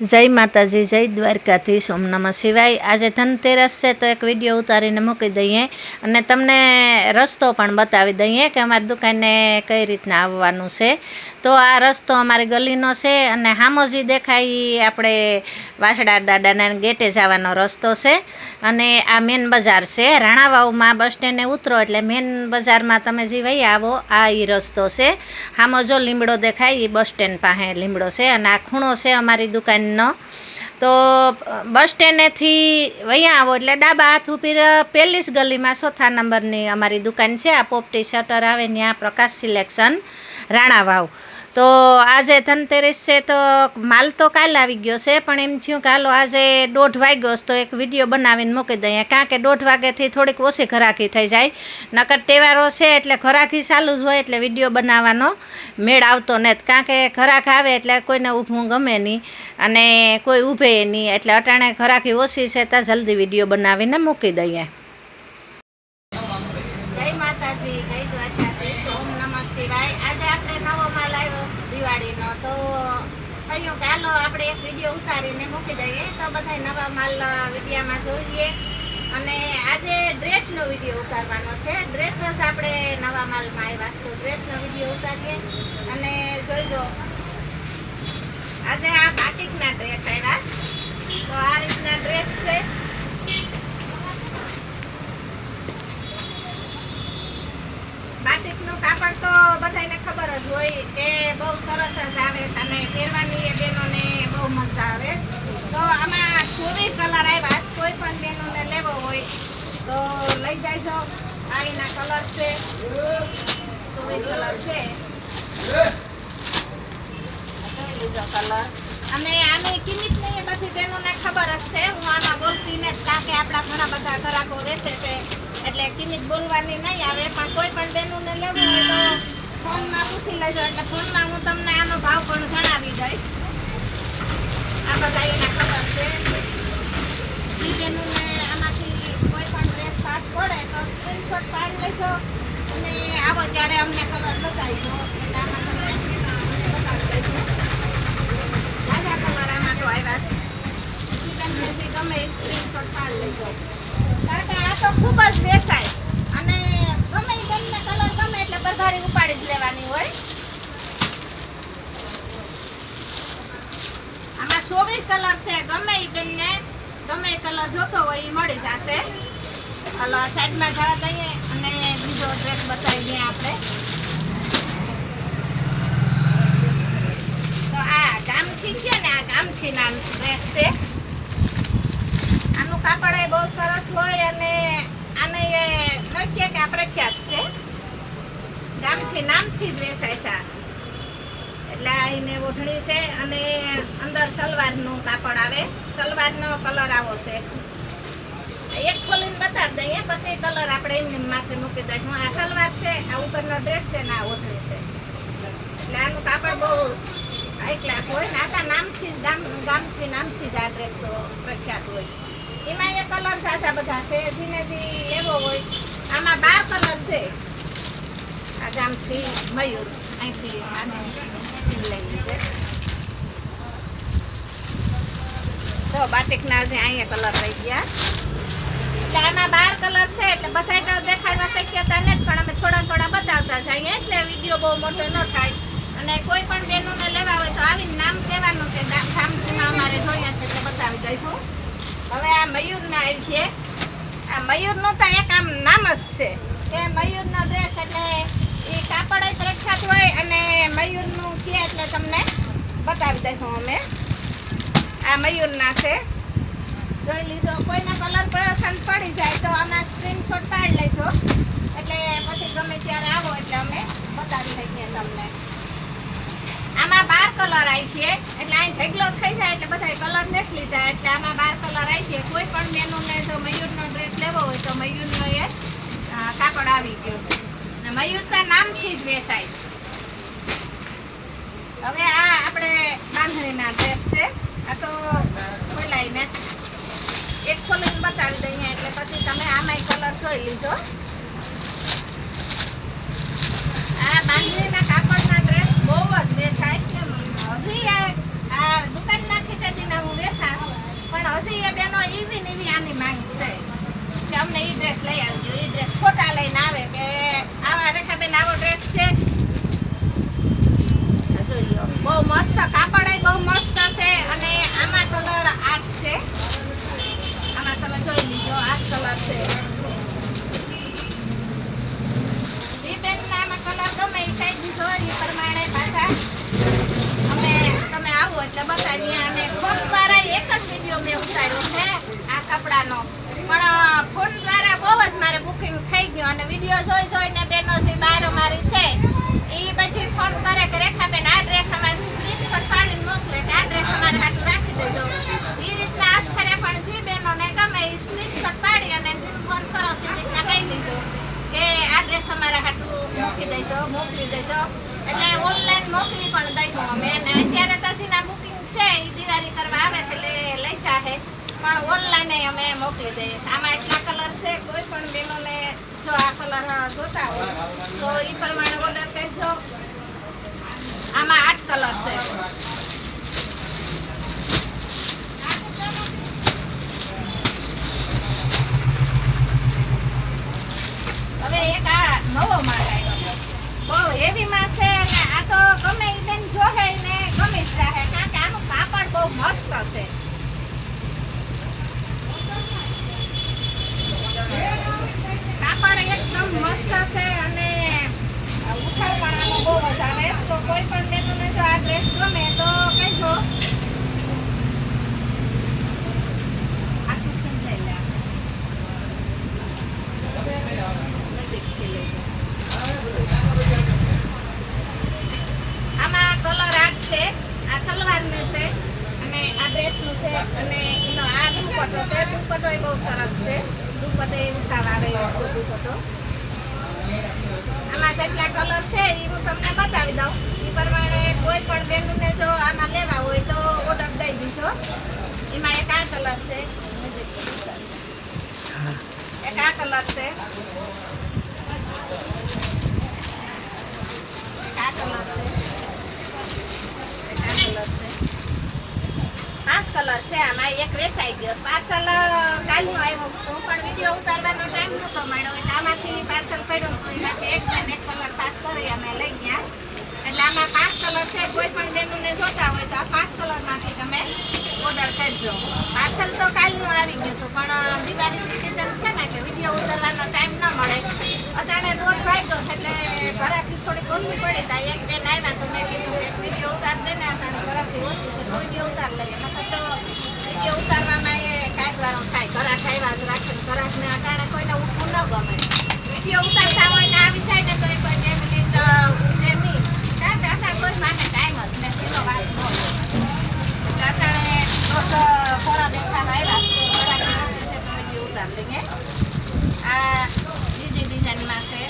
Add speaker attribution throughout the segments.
Speaker 1: જય માતાજી, જય દ્વારકાધીશ. ઓમ નમઃ શિવાય. આજે ધનતેરસ છે, તો એક વીડિયો ઉતારીને મૂકી દઈએ અને તમને રસ્તો પણ બતાવી દઈએ કે અમારી દુકાને કઈ રીતના આવવાનું છે. તો આ રસ્તો અમારી ગલીનો છે અને હામોજી દેખાય એ આપણે વાસડા દાદાના ગેટે જવાનો રસ્તો છે. અને આ મેન બજાર છે. રાણાવાવમાં બસ સ્ટેન્ડે ઉતરો એટલે મેન બજારમાં તમે જે વહી આવો, આ એ રસ્તો છે. જો લીમડો દેખાય એ બસ સ્ટેન્ડ પાસે લીમડો છે અને આ ખૂણો છે અમારી દુકાનનો. તો બસ સ્ટેન્ડેથી અહીંયા આવો એટલે ડાબા હાથ ઉપર પહેલી જ ગલીમાં ચોથા નંબરની અમારી દુકાન છે. આ પોપટી શટર આવે ત્યાં પ્રકાશ સિલેક્શન રાણાવાવ. તો આજે ધનતેરસ છે તો માલ તો કાલ આવી ગયો છે, પણ એમ થયું કે હાલો આજે દોઢ વાગ્યો તો એક વીડિયો બનાવીને મૂકી દઈએ. કારણ કે દોઢ વાગ્યાથી થોડીક ઓછી ઘરાકી થઈ જાય. નકર તહેવારો છે એટલે ઘરાકી ચાલુ જ હોય એટલે વીડિયો બનાવવાનો મેળ આવતો નથી. કારણ કે ઘરાક આવે એટલે કોઈને ઊભવું ગમે નહીં અને કોઈ ઊભે નહીં. એટલે અટાણે ઘરાકી ઓછી છે તો જલ્દી વીડિયો બનાવીને મૂકી દઈએ જય માતાજી જય દ્વારકાધીશ ઓમ નમઃ શિવાય આજે આપણે નવો માલ આવ્યો છે દિવાળીનો તો થયું કે હાલો આપણે એક વીડિયો ઉતારીને મૂકી દઈએ. તો બધા નવા માલ વિડીયામાં જોઈએ. અને આજે ડ્રેસનો વીડિયો ઉતારવાનો છે. ડ્રેસ જ આપણે નવા માલમાં આવ્યા તો ડ્રેસનો વીડિયો ઉતારીએ. અને જોઈજો. આજે આ બાટિકના ડ્રેસ આવ્યા. તો આ રીતના ડ્રેસ છે. બાટિકનું કાપડ તો બધાને ખબર જ હોય કે બહુ સરસ જ આવે છે અને પહેરવાની એ બહેનોને મજા આવે. તો આમાં ચોવીસ કલર આવ્યા કોઈ પણ બહેનોને લેવો હોય તો લઈ જાયજો આ એના કલર છે. ચોવીસ કલર છે. લીધો કલર અને આની કિંમત નહીં, એ બધી બહેનોને ખબર જ છે. હું આમાં બોલતી ને કારણ આપણા ઘણા બધા ગ્રાહકો વેચે છે. એટલે કિંમત બોલવાની નહીં આવે. પણ કોઈ પણ બહેનોને લેવું હોય ફોનમાં પૂછી લેજો. એટલે ફોનમાં હું તમને આનો ભાવ પણ જણાવી દઈશ. આ બધા એના કલર છે બહેનોને આમાંથી કોઈ પણ ડ્રેસ પાસ પડે તો સ્ક્રીનશોટ પાડી લેજો અને આવો ત્યારે અમને કલર બતાવીજો એટલે આમાં તમને બતાવી દઈશું તાજા કલર આમાં તો આવ્યા છે એ સ્ક્રીનશોટ પાડી લેજો કારણ આ તો ખૂબ જ બેસાય અને ગમે એ બેનને કલર ગમે એટલે બરઘાડી ઉપાડી જ લેવાની હોય આમાં ચોવીસ કલર છે ગમે એ બેનને ગમે એ કલર જોતો હોય એ મળી જશે હાલો આ સાઈડમાં જવા દઈએ અને બીજો ડ્રેસ બતાવી દઈએ આપણે તો આ ગામથી છે ને આ ગામથી ના ડ્રેસ છે આનું કાપડ એ બહુ સરસ હોય અને આને એ નક્ય કે આ પ્રખ્યાત છે ગામથી નામથી જ વેચાય છે આ. એટલે આ એને ઓઢણી છે અને અંદર સલવારનું કાપડ આવે સલવારનો કલર આવો છે એક ખોલીને બતાવી દઈએ પછી કલર આપણે એમને માથે મૂકી દઈશું આ સલવાર છે આ ઉપરનો ડ્રેસ છે છે. એટલે આનું કાપડ બહુ હાઈ ક્લાસ હોય, ને આતા નામથી જ ગામ ગામથી નામથી જ આ ડ્રેસ તો પ્રખ્યાત હોય. એમાં એ કલર સાસા બધા છે. જીને જી લેવો હોય. આમાં બાર કલર છે. આ ગામથી મયુર, અહીંથી આને લઈ છે. તો બાટિકના જે અહીંયા કલર રહી ગયા. એટલે આમાં બાર કલર છે એટલે બધાય તો દેખાડવા શક્યતા નથી, પણ અમે થોડા થોડા બતાવતા જઈએ એટલે વીડિયો બહુ મોટો ન થાય. અને કોઈ પણ બહેનોને લેવા હોય તો આવીને નામ કહેવાનું કે ગા- અમારે જોઈએ છે એટલે બતાવી દઈશું હવે આ મયુરના છે આ મયુરનું તો એક આમ નામ જ છે. કે મયુરનો ડ્રેસ એટલે એ કાપડ પ્રખ્યાત હોય અને મયુરનું છે એટલે તમને બતાવી દઈશું અમે. આ મયુરના છે. જોઈ લીધો. કોઈને કલર પસંદ પડી જાય તો આમાં સ્ક્રીનશોટ પાડી લેશો એટલે પછી ગમે ત્યારે આવો એટલે અમે બતાવી લઈએ તમને. આમાં બાર કલર આવી છે. એટલે અહીં ઢગલો થઈ જાય એટલે બધા કલર નથી લીધા. એટલે આમાં બાર કલર આવી છે. કોઈ પણ મેનુને જો મયુરનો ડ્રેસ લેવો હોય તો મયુરનો એ કાપડ આવી ગયો છે. અને મયુરતા નામથી જ વેચાય છે. હવે આ આપણે બાંધણીના ડ્રેસ છે. આ તો ખોલાઈ નથી. એક ખોલીને બતાવી દઈએ એટલે પછી તમે આમાંય કલર જોઈ લીજો. આ બાંધણીના કાપડના ડ્રેસ બહુ જ વેચાય છે. હજી આ દુકાનના ખીતેજીના હું વેચાશ. પણ હજી એ બેનો એવી ને એવી આની માંગ છે. કે અમને એ ડ્રેસ લઈ આવજો. એ ડ્રેસ ખોટા લઈને આવે કે પડશે રીબેનના કલર ગમે એ થઈ દીધો એ પ્રમાણે પાછા અમે, તમે આવો એટલે બતાવીએ. અને ફોન દ્વારા એક જ વીડિયો મેં ઉતાર્યો છે આ કપડાનો. પણ ફોન દ્વારા બહુ જ મારે બુકિંગ થઈ ગયું અને વીડિયો જોઈ જોઈને બેનો જે બહાર અમારી છે એ પછી ફોન કરે કે રેખાબેન આ ડ્રેસ અમારે સ્ક્રીનશોટ પાડીને મોકલે કે આ ડ્રેસ અમારે હાટું રાખી દેજો. એ રીતના આસફરે પણ જે બહેનોને એ સ્ક્રીનશોટ પાડી અને ફોન કરો છો એ રીતના કહી દેજો કે આ ડ્રેસ અમારા હાટું મૂકી દેજો, મોકલી દેજો. એટલે ઓનલાઈન મોકલી પણ દઈશું અમે. અને અત્યારે તસીના બુકિંગ છે એ દિવાળી કરવા આવે છે એટલે લઈ જાહે. પણ ઓનલાઈન અમે મોકલી દઈએ છીએ આમાં એટલા કલર છે કોઈ પણ બહેનોને જો આ કલર જોતા હોય, તો એ પ્રમાણે ઓર્ડર કરજો. આમાં આઠ કલર છે. આ નવો માલ આવ્યો છે. બહુ હેવીમાં છે અને આ તો ગમે ઈ બેન જોહે ને ગમી જ જાહે કારણ કે આનું કાપડ બહુ મસ્ત છે. કાપડ એકદમ મસ્ત છે અને ઉઠાવવાનો બહુ મજા આવે. તો કોઈ પણ બેનોને જો આ ડ્રેસ ગમે તો કહેજો આખું સમજાઈ લે નજીકથી લેજો આમાં કલર આઠ છે આ સલવારનું છે અને આ ડ્રેસનું છે અને એનો આ દુપટ્ટો એ બહુ સરસ છે. દુપટ્ટો એ ઉઠાવ આવે એવો છે, દુપટ્ટો. આમાં જેટલા કલર છે એ હું તમને બતાવી દઉં. એ પ્રમાણે કોઈ પણ બેનને જો આમાં લેવા હોય તો ઓર્ડર દઈ દીશો એમાં એક આ કલર છે. એક આ કલર છે. એક આ કલર છે એક આ કલર છે પાંચ કલર છે. આમાં એક વેચાઈ ગયો. પાર્સલ કાલનો આવ્યો. હું પણ વીડિયો ઉતારવાનો ટાઈમ નહોતો મળ્યો. એટલે આમાંથી પાર્સલ પડ્યું તો એમાંથી એક ને એક કલર પાસ કરી અમે લઈ ગયા. એટલે આમાં પાંચ કલર છે. કોઈ પણ બેનને જોતા હોય તો આ પાંચ કલરમાંથી તમે ઓર્ડર કરજો. પાર્સલ તો કાલનું આવી ગયું હતું પણ દિવાળીની સિઝન છે ને કે વીડિયો ઉતારવાનો ટાઈમ ન મળે. અટાણે રોડ વાગ્યો છે એટલે ઘરાકી થોડીક ઓછી પડી તા એક બેન આવ્યા તો મેં કીધું કે એક વીડિયો ઉતાર દે ને, અટાણે ઘરાકી ઓછી છે તો વીડિયો ઉતાર લઈએ. તો ઉતારવામાં એ વારો થાય, ઘરાક આવ્યા જ રાખે ને ઘરાકને કોઈને ઉઠવું ન ગમે. વીડિયો ઉતારતા હોય ને આવી જાય ને તો કોઈ બે મિનિટ નહીં. કારણ અટાણે કોઈ માટે ટાઈમ જ નથી, એનો વાત ન એટલે અટાણે દોઢ પોણા આવ્યા છે વીડિયો ઉતાર લઈએ. આ બીજી ડિઝાઇનમાં છે.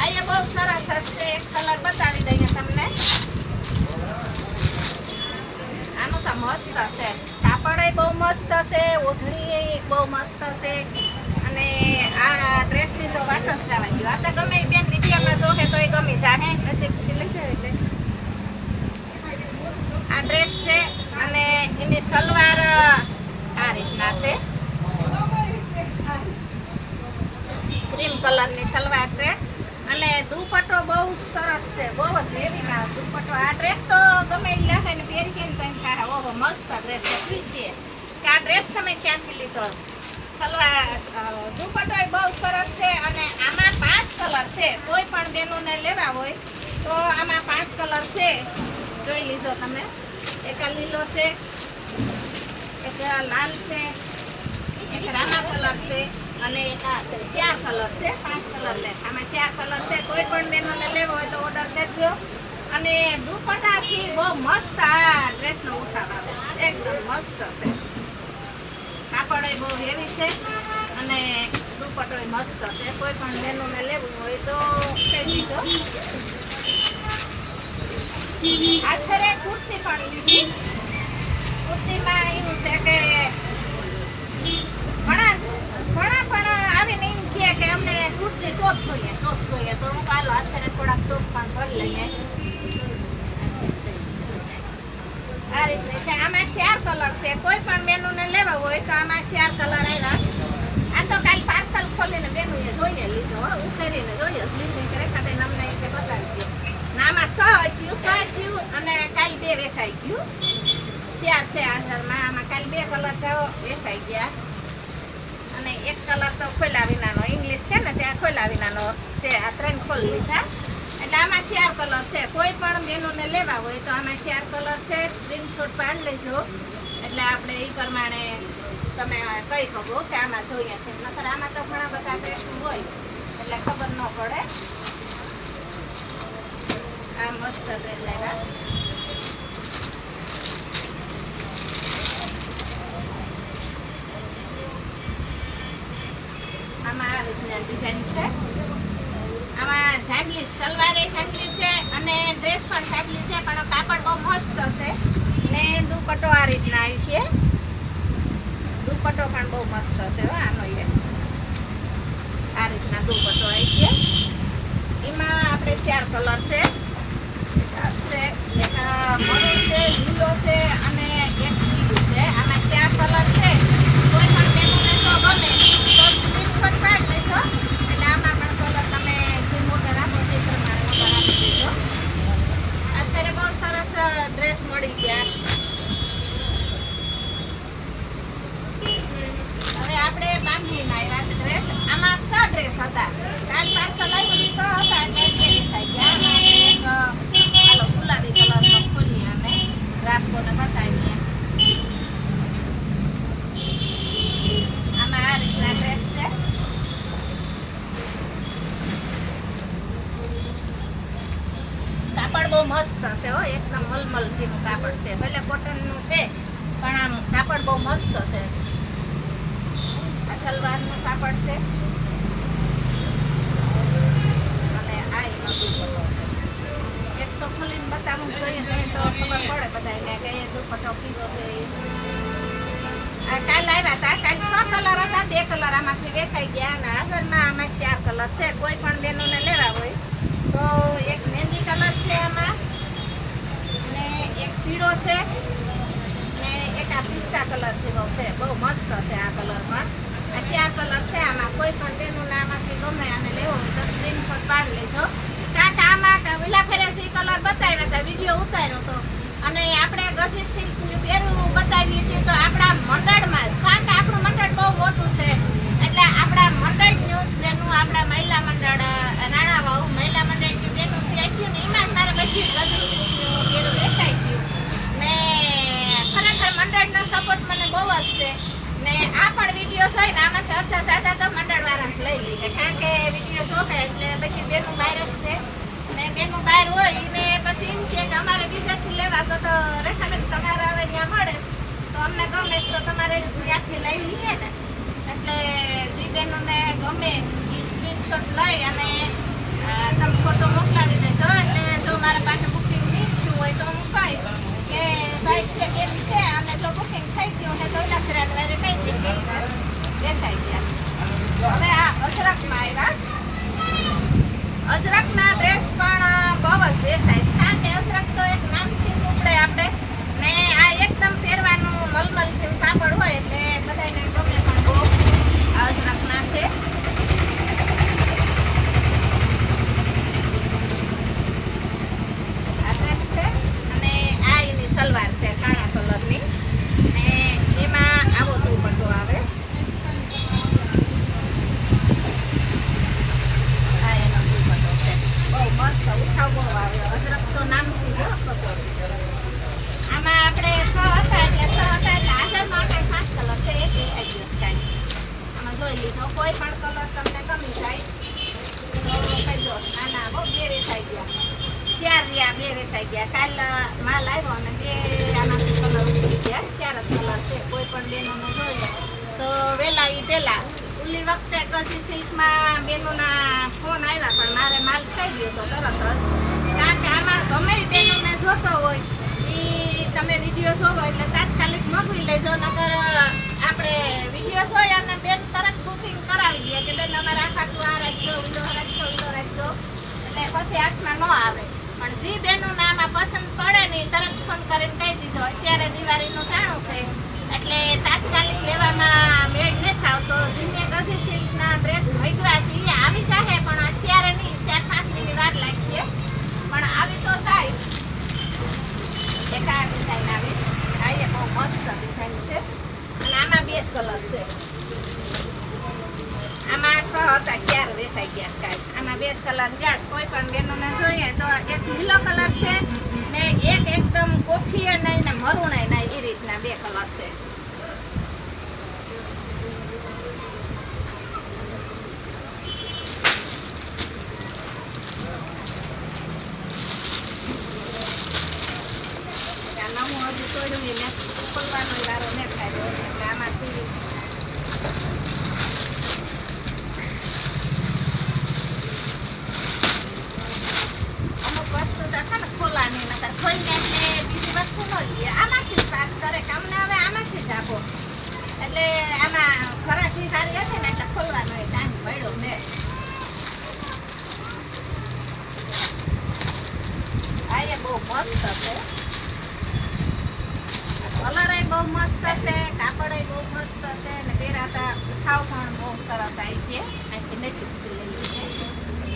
Speaker 1: આ બહુ સરસ હશે કલર બતાવી દઈએ તમને. તો મસ્ત છે. કાપડ બહુ મસ્ત છે ઓઢણી બહુ મસ્ત છે. અને આ ડ્રેસની તો વાત જ જવા દો આ તો ગમે બેન વિડીયોમાં જોકે તો એ ગમી જાહે. નજીકથી લઈ જાય એટલે. આ ડ્રેસ છે અને એની સલવાર આ રીતના છે. ક્રીમ કલરની સલવાર છે. અને દુપટ્ટો બહુ સરસ છે, બહુ જ હેવીમાં દુપટ્ટો. આ ડ્રેસ તો ગમે એ લાગે ને પહેરીએ ને એમ થાય, ઓહો, મસ્ત ડ્રેસ છે ખુશીએ કે આ ડ્રેસ તમે ક્યાંથી લીધો? સલવાર દુપટ્ટો એ બહુ સરસ છે અને આમાં પાંચ કલર છે. કોઈ પણ બેનોને લેવા હોય તો આમાં પાંચ કલર છે. જોઈ લીજો તમે? એક લીલો છે, એક લાલ છે, એક રામા કલર છે. અને એક કલર છે, પાંચ કલર લે. આમાં શિયાર કલર છે, કોઈ પણ બહેનોને લેવો હોય તો ઓર્ડર કરજો. અને દુપટ્ટાથી બહુ મસ્ત આ ડ્રેસનો ઉઠાવ આવે છે. એકદમ મસ્ત છે. કાપડ બહુ હેવી છે અને દુપટ્ટો મસ્ત છે. કોઈ પણ બહેનોને લેવું હોય તો કહી દીજો. આજ કુર્તી પણ લીધી. કુર્તીમાં એવું છે કે ઘણા પણ આવીને એમ કહે કે અમને કુર્તી ટોપ જોઈએ ટોપ જોઈએ. તો હું કાલો આજ ફેરે થોડાક ટોપ પણ ભરી લઈએ. આ રીતની છે. આમાં શેર કલર છે. કોઈ પણ લેવા હોય તો આમાં શેર કલર આવ્યા. આ તો કાલ પાર્સલ ખોલીને બેનુએ જોઈને લીધો હો. ઉતરીને જોઈએ સ્લીપિંગ રેખા બેન અમને એ બતાવી દો આમાં સ થયું સ થયું અને કાલ બે વેસાઈ ગયું. શેર છે હાજરમાં. આમાં કાલ બે કલર તો વેસાઈ ગયા. એક કલર તો ખોલા વિનાનો ઇંગ્લિશ છે ને, ત્યાં ખોલા વિનાનો છે, આ ત્રણ ખોલ લીધા. એટલે આમાં શેર કલર છે. કોઈ પણ બહેનોને લેવા હોય તો આમાં શેર કલર છે સ્ક્રીનશોટ પાડી લેજો. એટલે આપણે એ પ્રમાણે તમે કહી શકો કે આમાં જોઈએ છે. નકર આમાં તો ઘણા બધા ડ્રેસ હોય, એટલે ખબર ન પડે. આ મસ્ત ડ્રેસ આવ્યા છે. આમાં સાબલી સલવાર એ છે અને ડ્રેસ પણ સાબલી છે, પણ કાપડ બહુ મસ્ત છે. ને દુપટ્ટો આ રીતના આવી છે. દુપટ્ટો પણ બહુ મસ્ત છે આનો એ. આ રીતના દુપટ્ટો આવી છે એમાં આપણે ચાર કલર છે છે એક મરૂન છે લીલો છે અને એક પીળું છે આમાં ચાર કલર છે કોઈ પણ બેનોને જો ગમે તો સ્ક્રીનશોટ પાડી લેશો એટલે આમાં પણ કલર તમે સિમ ઓર્ડર આપો છો એ પ્રમાણે ઓર્ડર આપી દેજો અત્યારે બહુ સરસ ડ્રેસ મળી ગયા છે હવે આપણે બાંધણીમાં આવ્યા છે ડ્રેસ આમાં છ ડ્રેસ હતા. કાલ પાર્સલ આવ્યું છ હતા, એટલે ડ્રેસ આવી ગયા આમાં એક હાલો, ગુલાબી કલરનો ખોલીએ અને ગ્રાહકોને બતાવીએ આમાં આ રીતના ડ્રેસ છે. કાપડ બહુ મસ્ત છે હો, એકદમ મલમલ જેવું કાપડ છે. ભલે કોટનનું છે, પણ આમ કાપડ બહુ મસ્ત છે. આ સલવારનું કાપડ છે અને આ એનો દુપટ્ટો છે એક તો ખોલીને બતાવું જોઈએ તો ખબર પડે બધાને કે એ દુપટ્ટો કીધો છે કાલ આવ્યા હતા કાલ છ કલર હતા, બે કલર આમાંથી વેચાઈ ગયા અને હાજરમાં આમાં ચાર કલર છે. કોઈ પણ બેનોને લેવા હોય તો એક મહેંદી કલર છે આમાં ને એક પીળો છે ને એક આ પિસ્તા કલર જેવો છે. બહુ મસ્ત છે આ કલર પણ. આ ચાર કલર છે આમાં. કોઈ પણ બહેનોને આમાંથી ગમે અને લેવો હોય તો સ્ક્રીનશોટ પાડી લેજો. આમાં વિલા ફેરે કલર બતાવ્યા હતા વીડિયો ઉતાર્યો હતો અને આપણે ગસી સિલ્કનું પહેરવું બતાવી હતી તો આપણા મંડળમાં જ કારણ કે આપણું મંડળ બહુ મોટું છે. એટલે આપણા મંડળ ન્યૂઝ બેનું આપણા મહિલા મંડળ અ, રાણાવાવ મહિલા મંડળની બેનું છે આપ્યું ને એમાં મારે બધી ગસી સિલ્કનું પહેરું બેસાઈ ગયું. ને ખરેખર મંડળનો સપોર્ટ મને બહુ જ છે. ને આ પણ વીડિયો છે ને આમાંથી અડધા સાચા તો મંડળવાળા જ લઈ લીધા. કારણ કે વીડિયો શોખે એટલે પછી બેનું વાયરસ છે. ને બેનું બહાર હોય એને પછી એમ કે કે અમારે બીજાથી લેવા તો તો રેખાબેન તમારે હવે ત્યાં મળે છે. તો અમને ગમે છે તો તમારે ત્યાંથી લઈ લઈએ ને. એટલે જે બેનોને ગમે એ સ્ક્રીનશોટ લઈ અને અ, તમે ફોટો મોકલાવી દેશો એટલે જો મારા પાસે બુકિંગ નહીં થયું હોય તો હું કહી કે ભાઈ છે બેન છે અને જો બુકિંગ થઈ ગયું હોય તો એના ફેરાને વારે કહી દે કે ઈ બસ બેસાઈ ગયા છે. હવે આ અજરકમાં આવ્યા છે. અજરકના ડ્રેસ પણ બહુ જ વેચાય છે કારણ કે અજરક તો એક નામથી જ ઉપડે આપણે ને આ એકદમ પહેરવાનું મલમલ જેવું કાપડ હોય એટલે બધાને ગમે પણ બહુ આ અજરકના છે આ ડ્રેસ છે અને આ એની સલવાર છે કાળા કલરની ને એમાં આવો દુપટ્ટો આવે છે આ એનો દુપટ્ટો છે બહુ મસ્ત ઉઠાવ બહુ આવ્યો અજરક તો નામથી જ હો કપોર આમાં આપણે સો હતા એટલે સો હતા એટલે હાજરમાં આપણે પાંચ કલર છે એક દેખાઈ ગયો છે કાંઈ આમાં જોઈ લીધો કોઈ પણ કલર તમને ગમી જાય તો કહેજો ના ના બહુ બે વેચાઈ ગયા ચાર રહ્યા બે વેચાઈ ગયા કાલ અ, માલ આવ્યો અને બે આનાથી કલર ઉતરી ગયા ચાર જ કલર છે કોઈ પણ બેનોનો જોઈએ તો વહેલા એ પહેલાં ઓલી વખતે કશી સિલ્કમાં બેનોના ફોન આવ્યા, પણ મારે માલ થઈ ગયો તો તરત જ. કારણ કે આમાં ગમે બેનોને જોતો હોય એ તમે વીડિયો જોવો એટલે તાત્કાલિક મગવી લેજો નગર આપણે વીડિયો જોઈએ અને બેન તરત બુકિંગ કરાવી દે કે બેન અમારે આ તું આ રાખજો ઊંડો રાખજો ઊંડો રાખજો એટલે પછી હાથમાં ન આવે. પણ જે બેનનું આમાં પસંદ પડે ને તરત ફોન કરીને કહી દીધો અત્યારે દિવાળીનું ટાણું છે. એટલે તાત્કાલિક લેવામાં મેળ ન થાવ તો જીમે ગસી સિલ્કના ડ્રેસ ભેગવા છે એ આવી જાહે પણ અત્યારે નહીં. ચાર પાંચ દિનની વાર લાગીએ. પણ આવી તો જાય એક આ ડિઝાઇન આવીશ આ એ બહુ મસ્ત ડિઝાઇન છે. અને આમાં બે કલર છે. આમાં સો હતા, ચાર વેસાઈ ગયા કાંઈ. આમાં બે કલર ગયા કોઈ પણ બેનોને જોઈએ તો એક લીલો કલર છે ને એક એકદમ કોફી નહીં ને મરૂણ નહીં. એ રીતના બે કલર છે આ નવું હજી તોડ્યું ને ખોલવાનો લારો ને ખાય એટલે આમાંથી અમુક વસ્તુ તો છે ને ખોલાની નકર ખોલીને એટલે બીજી વસ્તુ ન લઈએ આમાંથી જ પાસ કરે કે અમને હવે આમાંથી જ આપો એટલે આમાં ખરાટી સારી હતી ને એટલે ખોલવાનો એ ટાઈમ પડ્યો મેં આ એ બહુ મસ્ત છે કલર બહુ મસ્ત છે કાપડ બહુ મસ્ત છે અને પહેરાતા ઉઠાવ પણ બહુ સરસ આવી છે અહીંથી નસીબથી લઈ છે.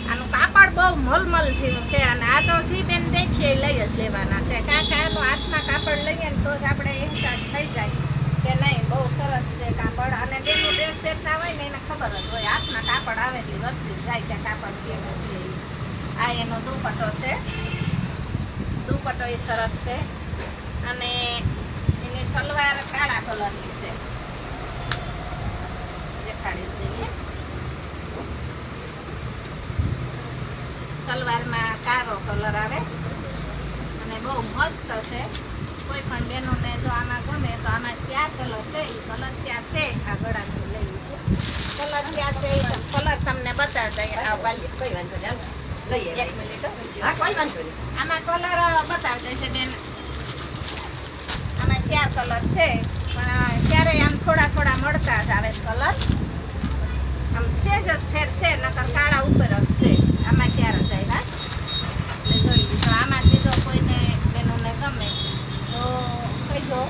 Speaker 1: આનું કાપડ બહુ મલમલ જેવું છે અને આ તો બેન દેખીએ લઈ જ લેવાના છે. કાકા આનું હાથમાં કાપડ લઈએ ને તો જ આપણે અહેસાસ થઈ જાય કે નહીં, બહુ સરસ છે કાપડ. અને બેનું ડ્રેસ પહેરતા હોય ને એને ખબર જ હોય, હાથમાં કાપડ આવે એટલે વર્તી જાય કે કાપડ કેવું છે. આ એનો દુપટ્ટો છે. દુપટ્ટો એ સરસ છે. અને એની સલવાર કાળા કલરની છે. દેખાડીશ દઈએ સલવારમાં કાળો કલર આવે છે. અને બહુ મસ્ત છે. કોઈ પણ બહેનોને જો આમાં ગમે તો આમાં શિયાર કલર છે એ કલર શિયાર છે આ ગળાનું લઈ છે કલર શ્યા છે એ કલર તમને બતાવતા
Speaker 2: હા, વાલીએ, કોઈ વાંધો નહીં, લઈએ,
Speaker 1: એક મિનિટ હો.
Speaker 2: કોઈ વાંધો નહીં.
Speaker 1: આમાં કલર બતાવી છે બેન. આમાં શિયાર કલર છે. પણ આ આમ થોડા થોડા મળતા જ આવે કલર. આમ સેજ જ ફેર છે, નકર કાળા ઉપર જ છે. આમાં શિયાર જ આવ્યા એટલે જોઈ લીધો આમાંથી જો કોઈને બેનોને ગમે તો કહીજો.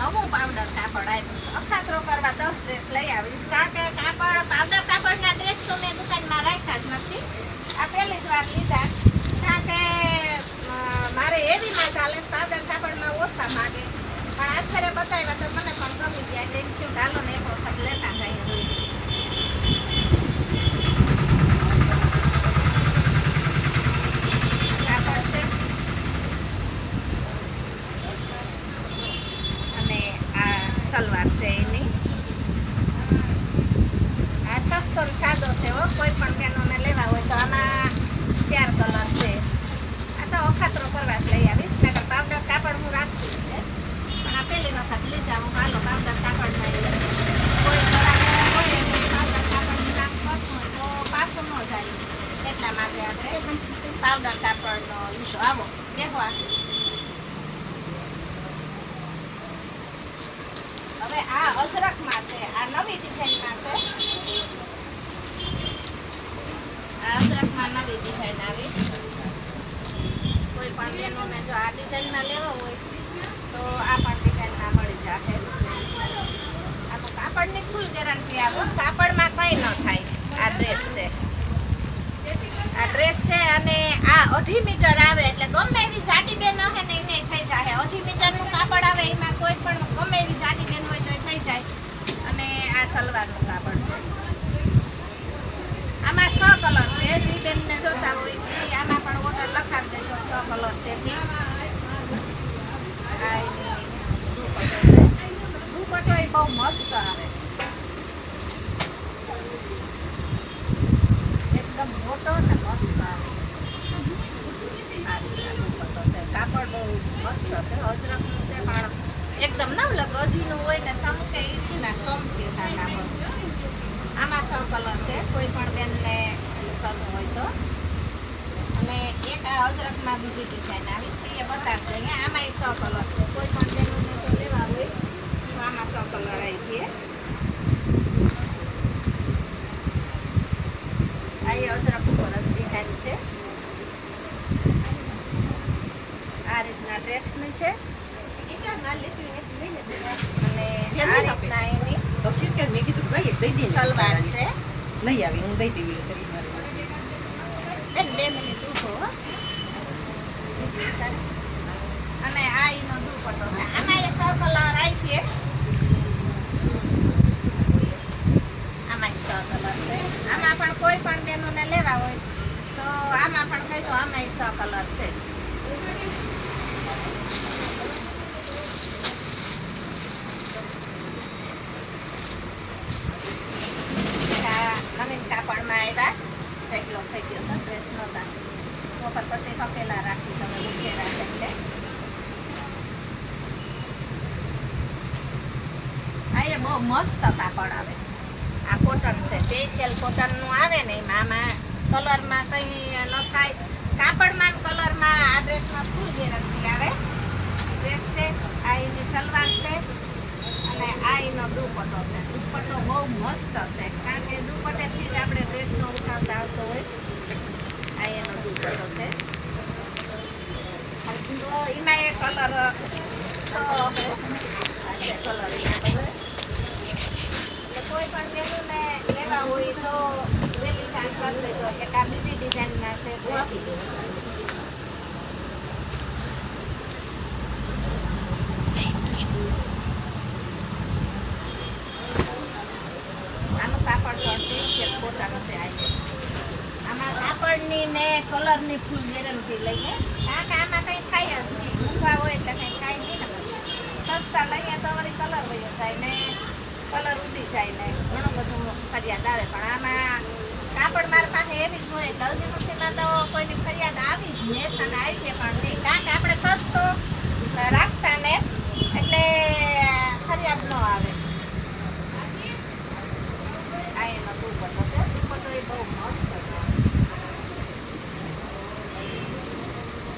Speaker 1: નવું પાવડર કાપડ આવ્યું છે. અખાતરો કરવા દસ ડ્રેસ લઈ આવીશ. કારણ કે કાપડ પાવડર કાપડના ડ્રેસ તો મેં દુકાનમાં રાખ્યા જ નથી. આ પહેલી જ વાર લીધા કારણ કે મારે એવીમાં ચાલે પાવડર કાપડમાં ઓછા માગે. પણ આજ બતાવ્યા તો મને પણ ગમી ગયા. એટલે થયું કે ને એક વખત લેતા જઈએ જોઈએ કાપડ છે અને આ સલવાર છે એની આ સસ્તો ને સાદો છે હો કોઈ પણ બેનોને લેવા હોય તો આમાં ચાર કલર છે આ તો અખાતરો કરવા જ લઈ આવીશ નકર પાવડર કાપડ હું રાખતી જ છે પણ આ પહેલી વખત લીધા હું હાલો પાવડર કાપડ ના કોઈ કલાક હોય એટલે પાવડર કાપડનું કામ કરતું હોય તો પાછું ન જાય એટલા માટે આપણે પાવડર કાપડનો લીધો આવો કેવો આ હવે આ અજરકમાં છે આ નવી ડિઝાઇનમાં છે આ અજરકમાં નવી ડિઝાઇન આવીશ કોઈ પણ બહેનોને જો આ ડિઝાઇનમાં લેવા હોય, તો આ પણ ડિઝાઇનમાં મળી જશે. આનું કાપડની ફૂલ ગેરંટી આપો. કાપડમાં કંઈ ન થાય. આ ડ્રેસ છે. આ ડ્રેસ છે અને આ અઢી મીટર આવે એટલે ગમે એવી જાડી બેન હે ને એને થઈ જાય અઢી મીટરનું કાપડ આવે એમાં કોઈ પણ ગમે એવી જાડી બેન હોય તો એ થઈ જાય. અને આ સલવારનું કાપડ છે. આમાં છ કલર છે. જે બેનને જોતા હોય આમાં પણ ઓર્ડર લખાવી દેજો. છ કલર છે તે આ દુપટ્ટો એ બહુ મસ્ત આવે છે. એકદમ મોટો ને મસ્ત આવે છે દુપટ્ટો છે કાપડ બહુ મસ્ત છે અજરકનું છે પણ એકદમ નવલ ગઝીનું હોય ને સમકે એ રીતના સમકે આ આમાં સો કલર છે કોઈ પણ બેનને કરવું હોય તો અને એક આ અજરકમાં બીજી ડિઝાઇન આવી છે એ બતાવશે અહીંયા આમાં સો કલર છે કોઈ પણ બેનોને જો લેવા હોય તો આમાં સો કલર આવી છે આ એ અજરક ઉપર જ ડિઝાઇન છે આ રીતના ડ્રેસની છે અને રીતના એની
Speaker 2: તો મેં કીધું ભાઈ
Speaker 1: સલવાર છે
Speaker 2: લઈ આવી હું દઈ દેવી કરી
Speaker 1: બે મિનિટ. અને આ એનો દુપટ્ટો છે. આમાં એ સો કલર રાખીએ. આમાં સો કલર છે આમાં પણ કોઈ પણ બેનોને લેવા હોય તો આમાં પણ કહીશું આમાં સો કલર છે નવીન કાપડમાં આવ્યા છે. ઢેકલો થઈ ગયો છે. ડ્રેસ નહોતા. ઉપર પછી હકેલા રાખી તમે મૂકેલા છે એટલે. આ એ બહુ મસ્ત કાપડ આવે છે. આ કોટન છે. સ્પેશિયલ કોટનનું આવે ને આમાં કલરમાં કંઈ ન થાય. કાપડમાં કલરમાં આ ડ્રેસમાં ફૂલ ગેરંટી આવે. ડ્રેસ છે, આ એની સલવાર છે અને આ એનો દુપટ્ટો છે. દુપટ્ટો બહુ મસ્ત છે. કારણ કે દુપટ્ટેથી જ આપણે ડ્રેસનો ઉઠાવતા આવતો હોય. એમાં એ કલર કલર કોઈ પણ બેનુને લેવા હોય તો વહેલી સાંજ કરી દેજો એક આ બીજી ડિઝાઇનમાં છે ડ્રેસ આનું કાપડ પણ સ્પેશિયલ કોટન છે આજે આમાં ને કલરની ફૂલ ગેરંટી લઈએ. કારણ કે આમાં કંઈ થાય જ નહીં. ઊંઘા હોય એટલે કંઈ થાય નહીં ને સસ્તા લઈએ તો વળી કલર વયો જાય ને કલર ઉડી જાય ને ઘણું બધું ફરિયાદ આવે. પણ આમાં કાપડ મારી પાસે એવી જ હોય એટલે હજી સુધીમાં તો કોઈની ફરિયાદ આવી જ ને અને આવી છે પણ નહીં. કારણ કે આપણે સસ્તો રાખતા ને એટલે ફરિયાદ ન આવે. આ એનો દુપટ્ટો છે. દુપટ્ટો એ બહુ મસ્ત છે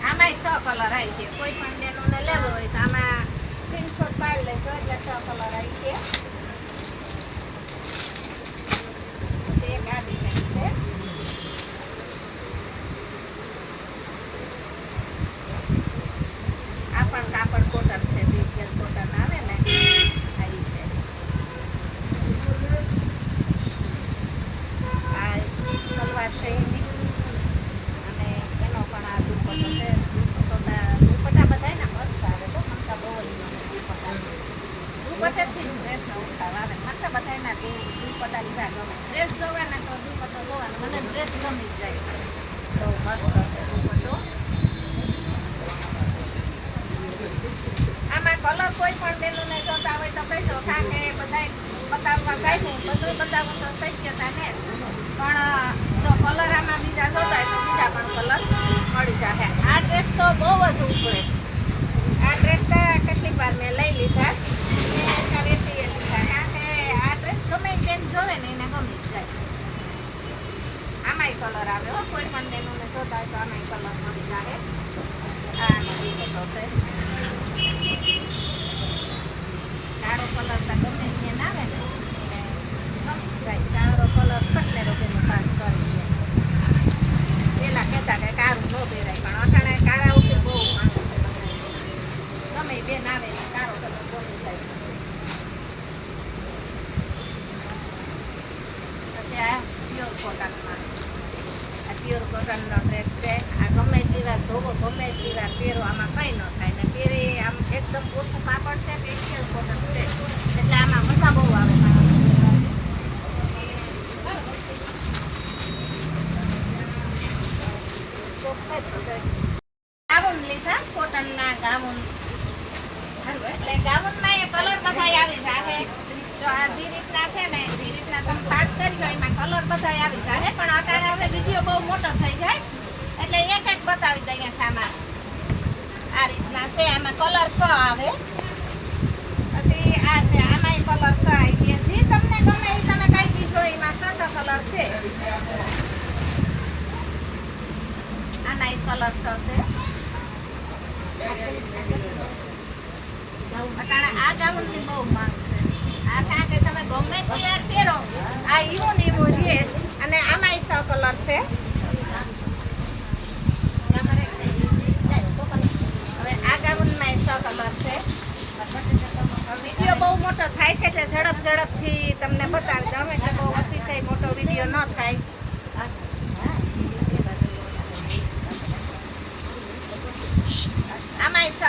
Speaker 1: આમાંય સો કલર આવી છે. કોઈ પણ બેનોને લેવો હોય તો આમાં સ્ક્રીનશોટ પાડી લેજો એટલે સો કલર આવી છે પછી એક આ ડિઝાઇન છે આ પણ કાપડ કોટન છે સ્પેશિયલ કોટન આવે ને આવી છે આ સલવાર છે એની અને એનો પણ આ દુપટ્ટો છે દુપટ્ટા દુપટ્ટા બધાય ને મસ્ત આવે છે મને તો બહુ જ ગમે દુપટ્ટા દુપટ્ટેથી જ ડ્રેસનો ઉઠાવ આવે મને તો બધાયના દુ દુપટ્ટા લીધા ગમે ડ્રેસ જોવે ને તો દુપટ્ટો જોવાનો મને ડ્રેસ ગમી જ જાય તો મસ્ત છે દુપટ્ટો આમાં કલર કોઈ પણ બેનોને જોતા હોય તો કહેશો કારણ કે બધાય બતાવવા કાઢ્યું. બધું બતાવવા તો શક્યતા ને પણ જો કલર આમાં બીજા જોતા હોય તો બીજા પણ કલર મળી જશે આ ડ્રેસ તો બહુ જ ઉભરે છે. આ ડ્રેસ તો કેટલીક વાર મેં લઈ લીધા છે. ને લીધા. કારણ કે આ ડ્રેસ ગમે બેન જોવે ને એને ગમી જાય. આમાંય કલર આવે હો. કોઈ પણ બેનોને જોતા હોય તો આમાંય કલર મળી જાય આનો દુપટ્ટો છે. કાળો કલર તો ગમે આવે ને જાય કાળો કલર ખટને રોગીનું પાસ કરી પેલા કહેતા કે કાળું ન પહેરાય, પણ અટાણે કાળા ઉપર બહુ માણસ છે. ગમે બેન આવે ને કાળો કલર ગમી જાય પછી આ પ્યોર કોટનમાં પ્યોર કોટનનો ડ્રેસ છે, આ ગમે એટલી વાર ધોવો, ગમે એટલી વાર પહેરો, આમાં કંઈ ન થાય. ને પહેરે આમ એકદમ ઓછું કાપડ છે સ્પેશિયલ કોટન છે. એટલે આમાં મજા બહુ આવે ગાઉન લીધા કોટનના ગાઉન એટલે ગાઉનમાં એ કલર બધા આવી જાહે જો આ જે રીતના છે ને એ રીતના તમે પાસ કરી હોય એમાં કલર બધાય આવી જાય પણ અટાણે હવે વીડિયો બહુ મોટો થઈ જાય છે. એટલે એક એક બતાવી દઈએ સામાન. આ રીતના છે આમાં કલર સો આવે. પછી આ છે આમાંય કલર સો આવી ગયા જે તમને ગમે એ તમે કહી દીધો એમાં સો સો કલર છે. આના કલર સો છે. અટાણે આ ગાઉનની બહુ માંગ છે. કારણ કે તમે ગમે તૈયાર પહેરો. આ એવું ને એવું અને આમાંય સો કલર છે. હવે આ સો કલર છે. વીડિયો બહુ મોટો થાય છે એટલે ઝડપ ઝડપથી તમને બતાવી દઉં. એટલે બહુ અતિશય મોટો વીડિયો ન થાય.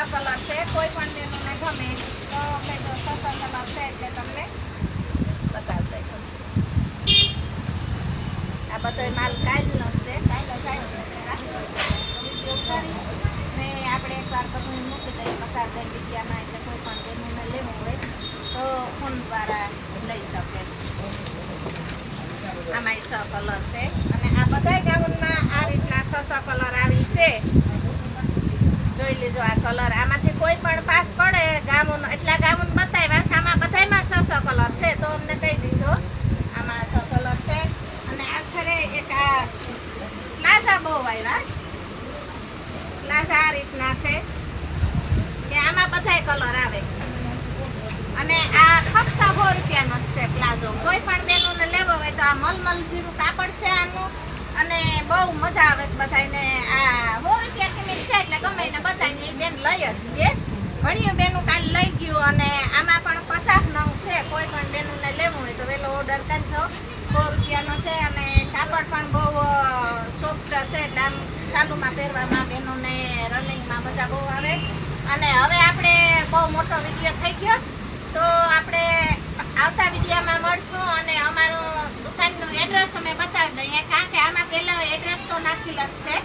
Speaker 1: સો કલર કોઈ પણ બેનોને ગમે તો કહેજો સસો કલર છે એટલે તમને બતાવી દઈશું આ બધો માલ કાલનો જ છે કાલ જ છે ને આપણે એકવાર બધું મૂકી દઈએ બતાવી દઈએ વિદ્યામાં એટલે કોઈ પણ બેનોને લેવું હોય તો ફોન દ્વારા લઈ શકે. આમાં છ કલર છે. અને આ બધા ગાઉનમાં આ રીતના છ સ કલર આવી છે. જોઈ લેજો આ કલર આમાંથી કોઈ પણ પાસ પડે ગાઉન એટલા ગાઉન બતાવ્યા છે આમાં બધાયમાં છ સ કલર છે, તો અમને કહી દીજો. આમાં છ કલર છે. અને આજ ખરે એક આ પ્લાઝા બહુ આવ્યા. છે. પ્લાઝા આ રીતના છે. કે આમાં બધાય કલર આવે. અને આ ફક્ત સો રૂપિયાનો છે પ્લાઝો કોઈ પણ બેનોને લેવો હોય તો આ મલમલ જેવું કાપડ છે આનું. અને બહુ મજા આવે છે બધાને આ સો રૂપિયા કિંમત છે એટલે ગમે એને બધાને એ બેન લઈ જ ગેસ ઘણી બેનું કાલ લઈ ગયું અને આમાં પણ પચાસ નંગ છે. કોઈ પણ બેનુંને લેવું હોય તો વહેલો ઓર્ડર કરશો સો રૂપિયાનો છે અને કાપડ પણ બહુ સોફ્ટ છે એટલે આમ સાલુમાં પહેરવામાં બેનોને રનિંગમાં મજા બહુ આવે. અને હવે આપણે બહુ મોટો વીડિયો થઈ ગયો. તો આપણે આવતા વિડીયોમાં મળશું અને અમારું દુકાનનું એડ્રેસ અમે બતાવી દઈએ. કારણ કે આમાં પહેલાં એડ્રેસ તો નાખેલ જ છે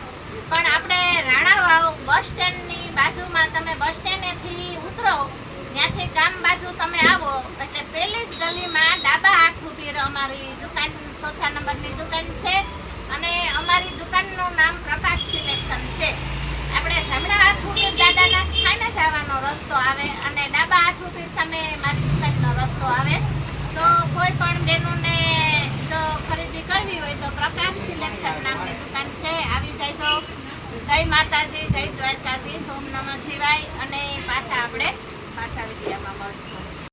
Speaker 1: પણ આપણે રાણાવાવ બસ સ્ટેન્ડની બાજુમાં તમે બસ સ્ટેન્ડેથી ઉતરો. ત્યાંથી ગામ બાજુ તમે આવો. એટલે પહેલી જ ગલીમાં ડાબા હાથ ઊભી અમારી દુકાન ચોથા નંબરની દુકાન છે. અને અમારી દુકાનનું નામ પ્રકાશ સિલેક્શન છે. આપણે જમણા હાથ ઉપર દાદાના સ્થાને જ આવવાનો રસ્તો આવે અને ડાબા હાથ ઉપર તમે મારી દુકાનનો રસ્તો આવે તો કોઈ પણ બેનોને જો ખરીદી કરવી હોય તો પ્રકાશ સિલેક્શન નામની દુકાન છે. આવી જાય જય માતાજી, જય દ્વારકાજી સોમ નમઃ શિવાય અને પાછા આપણે પાછા વિદ્યામાં મળશું.